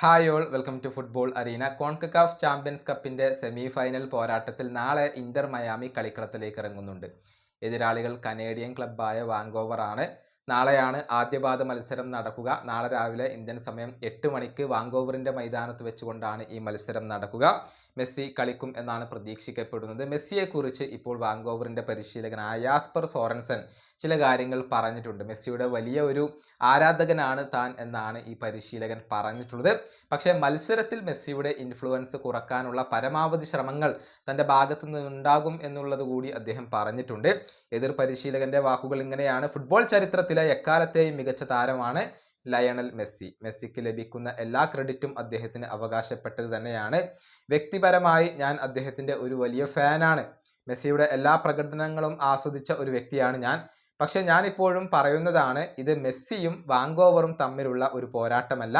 Hi all welcome to football arena CONCACAF champions കപ്പിന്റെ semi final പോരാട്ടത്തിൽ നാളെ Inter Miami കളിക്കളത്തിലേക്ക് ഇറങ്ങുന്നുണ്ട്. എതിരാളികൾ കനേഡിയൻ ക്ലബ്ബായ വാങ്കോവർ ആണ്. നാളെയാണ് ആദ്യപാദ മത്സരം നടക്കുക. നാളെ രാവിലെ ഇന്ത്യൻ സമയം എട്ട് മണിക്ക് വാങ്കോവറിന്റെ മൈതാനത്ത് വെച്ചുകൊണ്ടാണ് ഈ മത്സരം നടക്കുക. മെസ്സി കളിക്കും എന്നാണ് പ്രതീക്ഷിക്കപ്പെടുന്നത്. മെസ്സിയെക്കുറിച്ച് ഇപ്പോൾ വാങ്കോവറിന്റെ പരിശീലകൻ ആയാസ്പർ സോറൻസൻ ചില കാര്യങ്ങൾ പറഞ്ഞിട്ടുണ്ട്. മെസ്സിയുടെ വലിയ ഒരു ആരാധകനാണ് താൻ എന്നാണ് ഈ പരിശീലകൻ പറഞ്ഞിട്ടുള്ളത്. പക്ഷേ മത്സരത്തിൽ മെസ്സിയുടെ ഇൻഫ്ലുവൻസ് കുറക്കാനുള്ള പരമാവധി ശ്രമങ്ങൾ തന്റെ ഭാഗത്തു നിന്നുണ്ടാകും എന്നുള്ളത് കൂടി അദ്ദേഹം പറഞ്ഞിട്ടുണ്ട്. എതിർ പരിശീലകന്റെ വാക്കുകൾ ഇങ്ങനെയാണ്. ഫുട്ബോൾ ചരിത്രത്തിലെ എക്കാലത്തെയും മികച്ച താരമാണ് ലയണൽ മെസ്സി. മെസ്സിക്ക് ലഭിക്കുന്ന എല്ലാ ക്രെഡിറ്റും അദ്ദേഹത്തിന് അവകാശപ്പെട്ടത് തന്നെയാണ്. വ്യക്തിപരമായി ഞാൻ അദ്ദേഹത്തിന്റെ ഒരു വലിയ ഫാനാണ്. മെസ്സിയുടെ എല്ലാ പ്രകടനങ്ങളും ആസ്വദിച്ച ഒരു വ്യക്തിയാണ് ഞാൻ. പക്ഷെ ഞാനിപ്പോഴും പറയുന്നതാണ് ഇത് മെസ്സിയും വാങ്കോവറും തമ്മിലുള്ള ഒരു പോരാട്ടമല്ല.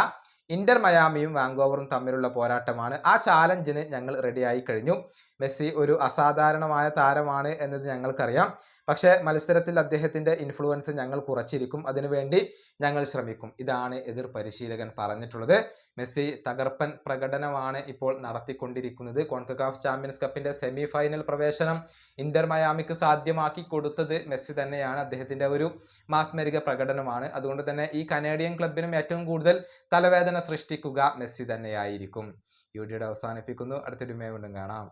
ഇന്റർ മയാമിയും വാങ്കോവറും തമ്മിലുള്ള പോരാട്ടമാണ്. ആ ചാലഞ്ചിന് ഞങ്ങൾ റെഡിയായി കഴിഞ്ഞു. മെസ്സി ഒരു അസാധാരണമായ താരമാണ് എന്നത് ഞങ്ങൾക്കറിയാം. പക്ഷേ മത്സരത്തിൽ അദ്ദേഹത്തിന്റെ ഇൻഫ്ലുവൻസ് ഞങ്ങൾ കുറച്ചിരിക്കും. അതിനുവേണ്ടി ഞങ്ങൾ ശ്രമിക്കും. ഇതാണ് എതിർ പരിശീലകൻ പറഞ്ഞിട്ടുള്ളത്. മെസ്സി തകർപ്പൻ പ്രകടനമാണ് ഇപ്പോൾ നടത്തിക്കൊണ്ടിരിക്കുന്നത്. കോൺകക്കാഫ് ചാമ്പ്യൻസ് കപ്പിന്റെ സെമി ഫൈനൽ പ്രവേശനം ഇന്റർ മയാമിക്ക് സാധ്യമാക്കി കൊടുത്തത് മെസ്സി തന്നെയാണ്. അദ്ദേഹത്തിന്റെ ഒരു മാസ്മരിക പ്രകടനമാണ്. അതുകൊണ്ട് തന്നെ ഈ കനേഡിയൻ ക്ലബിനും ഏറ്റവും കൂടുതൽ തലവേദന സൃഷ്ടിക്കുക മെസ്സി തന്നെയായിരിക്കും. ഈ വീഡിയോയുടെ അവസാനിപ്പിക്കുന്നു. അടുത്തൊരു മേ വീണ്ടും കാണാം.